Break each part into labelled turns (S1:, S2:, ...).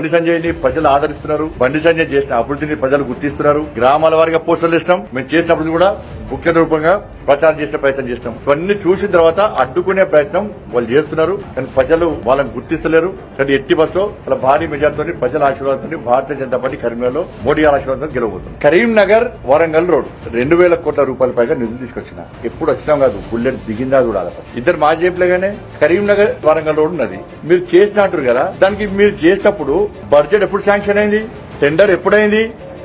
S1: బండి సంజయ్ని ప్రజలు ఆదరిస్తున్నారు. బండి సంజయ్ చేసిన అభివృద్ధిని ప్రజలు గుర్తిస్తున్నారు. గ్రామాల వారిగా పోస్టర్లు ఇస్తాం మేము చేసిన అభివృద్ధి కూడా ముఖ్య రూపంగా ప్రచారం చేసే ప్రయత్నం చేస్తాం. ఇవన్నీ చూసిన తర్వాత అడ్డుకునే ప్రయత్నం వాళ్ళు చేస్తున్నారు. కానీ ప్రజలు వాళ్ళని గుర్తిస్తలేరు. కానీ ఎట్టి బస్సులో వాళ్ళ భారీ మెజార్టీతో ప్రజల ఆశీర్వాదంతో భారతీయ జనతా పార్టీ కరీంనగర్లో మోడీ గారి ఆశీర్వాదంతో గెలవబోతుంది. కరీంనగర్ వరంగల్ రోడ్ రెండు వేల కోట్ల రూపాయల పైగా నిధులు తీసుకొచ్చిన ఎప్పుడు వచ్చినాం కాదు బుల్లెట్ దిగిందా చూడాలి ఇద్దరు మా జేబులేగానే కరీంనగర్ వరంగల్ రోడ్ ఉన్నది. మీరు చేసినట్టు కదా దానికి మీరు చేసినప్పుడు బడ్జెట్ ఎప్పుడు శాంక్షన్ అయింది? టెండర్ ఎప్పుడైంది?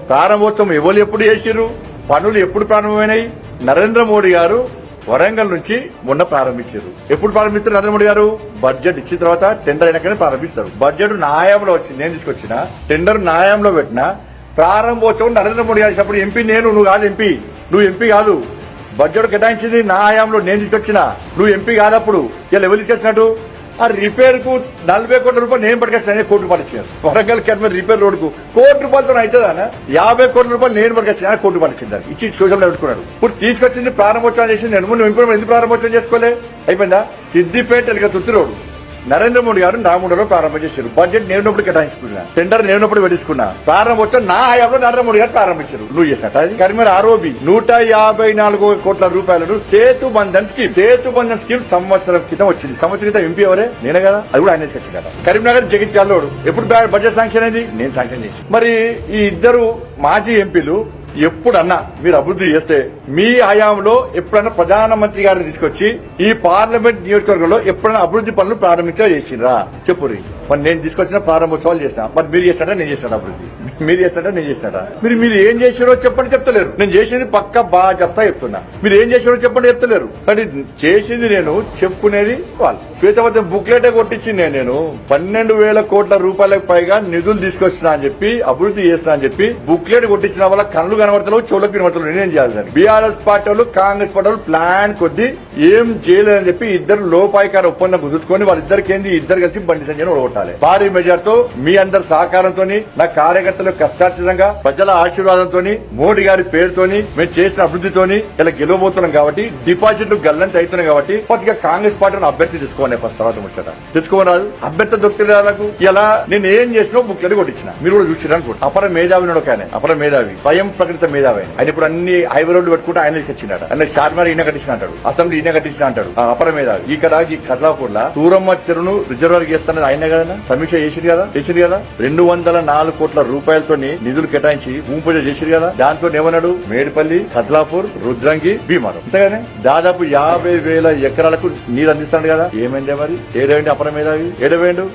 S1: ప్రారంభోత్సవం ఎవరు ఎప్పుడు చేసిర్రు? పనులు ఎప్పుడు ప్రారంభమైనాయి? నరేంద్ర మోడీ గారు వరంగల్ నుంచి మొన్న ప్రారంభించారు. ఎప్పుడు ప్రారంభిస్తారు నరేంద్ర మోడీ గారు? బడ్జెట్ ఇచ్చిన తర్వాత టెండర్ అయినాకనే ప్రారంభిస్తారు. బడ్జెట్ న్యాయంలో వచ్చింది. నేను తీసుకొచ్చిన టెండర్ న్యాయంలో పెట్టిన ప్రారంభోత్సవం నరేంద్ర మోడీ గారు చేసినప్పుడు ఎంపీ నేను నువ్వు కాదు ఎంపీ. నువ్వు ఎంపీ కాదు. బడ్జెట్ కేటాయించింది నా హయాంలో నేను తీసుకొచ్చిన. నువ్వు ఎంపీ కాదప్పుడు ఇలా ఎవరు తీసుకొచ్చినట్టు? ఆ రిపేర్కు నలభై కోట్ల రూపాయలు నేను పట్టుకొచ్చిన కోటి రూపాయలు ఇచ్చాను వరంగల్ కెట్మర్ రిపేర్ రోడ్కు కోటి రూపాయలతో అవుతుందా యాభై కోట్ల రూపాయలు నేను పట్టుకొచ్చిన కోటి రూపాయలు ఇచ్చింది ఇచ్చి సోషల్ పెట్టుకున్నాడు. ఇప్పుడు తీసుకొచ్చింది ప్రారంభోత్సవం చేసింది నేను ముందు ఇంప్రూవ్మెంట్ ఎందుకు ప్రారంభోత్సవం చేసుకోలే? అయిపోయిందా? సిద్దిపేట ఎలుక తుత్తి రోడ్ నరేంద్ర మోడీ గారు రాముడిలో ప్రారంభం చేశారు. బడ్జెట్ నేనప్పుడు కేటాయించుకున్నా. టెండర్ నేనున్నప్పుడు పెట్టించుకున్నా ప్రారంభోత్సవం నా హయాంలో నరేంద్ర మోడీ గారు ప్రారంభించారు. నువ్వు చేసినట్టు. అది కరీంనగర్ ఆరోపి నూట యాభై నాలుగు కోట్ల రూపాయలను సేతు బంధన్ స్కీమ్. సేతు బంధన్ స్కీమ్ సంవత్సరం క్రితం వచ్చింది. సంవత్సరం క్రితం ఎంపీ ఎవరే? నేనే కదా. అది కూడా ఆయన కదా. కరీంనగర్ జగిత్యాలోడు ఎప్పుడు బడ్జెట్ శాంక్షన్ అయింది? నేను శాంక్షన్ చేసి మరి ఈ ఇద్దరు మాజీ ఎంపీలు ఎప్పుడన్నా మీరు అభివృద్ధి చేస్తే మీ హయాంలో ఎప్పుడన్నా ప్రధానమంత్రి గారిని తీసుకొచ్చి ఈ పార్లమెంట్ నియోజకవర్గంలో ఎప్పుడైనా అభివృద్ధి పనులు ప్రారంభించా చేసిండ్రా? చెప్పు మరి నేను తీసుకొచ్చిన ప్రారంభోత్సవాలు చేసిన. మరి మీరు చేస్తాడా నేను చేస్తాడా అభివృద్ధి? మీరు చేస్తాడా నేను చేస్తాడా మీరు మీరు ఏం చేసారో చెప్పండి చెప్తలేరు. నేను చేసింది పక్క బాగా చెప్తా చెప్తున్నా. మీరు ఏం చేసారో చెప్పండి చెప్తలేరు. కానీ చేసింది నేను చెప్పుకునేది వాళ్ళు. శ్వేతవతం బుక్లెటే కొట్టించింది నేను. పన్నెండు వేల కోట్ల రూపాయలకు పైగా నిధులు తీసుకొచ్చినా అని చెప్పి అభివృద్ధి చేస్తా అని చెప్పి బుక్లెట్ కొట్టించిన వల్ల కళ్ళు కనబడతలేవు చెవులకు కనబడతలేవు. నేనేం చేయాలి దాన్ని బీఆర్ఎస్ పార్టీ వాళ్ళు కాంగ్రెస్ పార్టీ వాళ్ళు ప్లాన్ కొద్ది ఏం చేయలేదని చెప్పి ఇద్దరు లోపాయికార ఒప్పందం కుదుర్చుకొని వాళ్ళిద్దరికి ఏంది? ఇద్దరు కలిసి బండి సంజయ్ ఓడగొట్టాలి. భారీ మెజార్తో మీ అందరి సహకారంతో నా కార్యకర్తలు కష్టార్జితంగా ప్రజల ఆశీర్వాదంతో మోడీ గారి పేరుతోని మేము చేసిన అభివృద్ధితోని ఇలా గెలవబోతున్నాం కాబట్టి డిపాజిట్లు గల్లంత అవుతున్నాయి కాబట్టి కొద్దిగా కాంగ్రెస్ పార్టీని అభ్యర్థి తీసుకోవాలి ఫస్ట్ తర్వాత ముచ్చట. తెచ్చుకోరాదు అభ్యర్థి దొరికినాలకు ఇలా నేను ఏం చేసినా బుక్లెట్ కొట్టించిన. మీరు కూడా చూసి అనుకోండి అపర మేధావి ఒక ఆయన. అపర మేధావి. స్వయం ప్రకృత మేధావి ఆయన. ఇప్పుడు అన్ని హైవే రోడ్లు పెట్టుకుంటే ఆయన తెచ్చిండట ఆయన చార్మార్ ఈయన కట్టించిన అంటాడు అసెంబ్లీ ఈయన కట్టించిన అంటాడు అపర మేధావి. ఇక్కడ ఈ కర్లాపూర్ లా సూరమ్మ చెరువును రిజర్వర్ చేస్తున్నది ఆయన కదా సమీక్ష చేసింది కదా? చేసింది కదా? రెండు వందల నాలుగు కోట్ల రూపాయలతో నిధులు కేటాయించి భూమి పూజ కదా? దాంతో ఏమన్నాడు? మేడిపల్లి కద్లాపూర్ రుద్రంగి భీమారం అంతేగానే దాదాపు యాభై వేల ఎకరాలకు నీరు అందిస్తాడు కదా? ఏమైందే మరి? ఏడవేండి అపర మేధావి? ఏడవేండు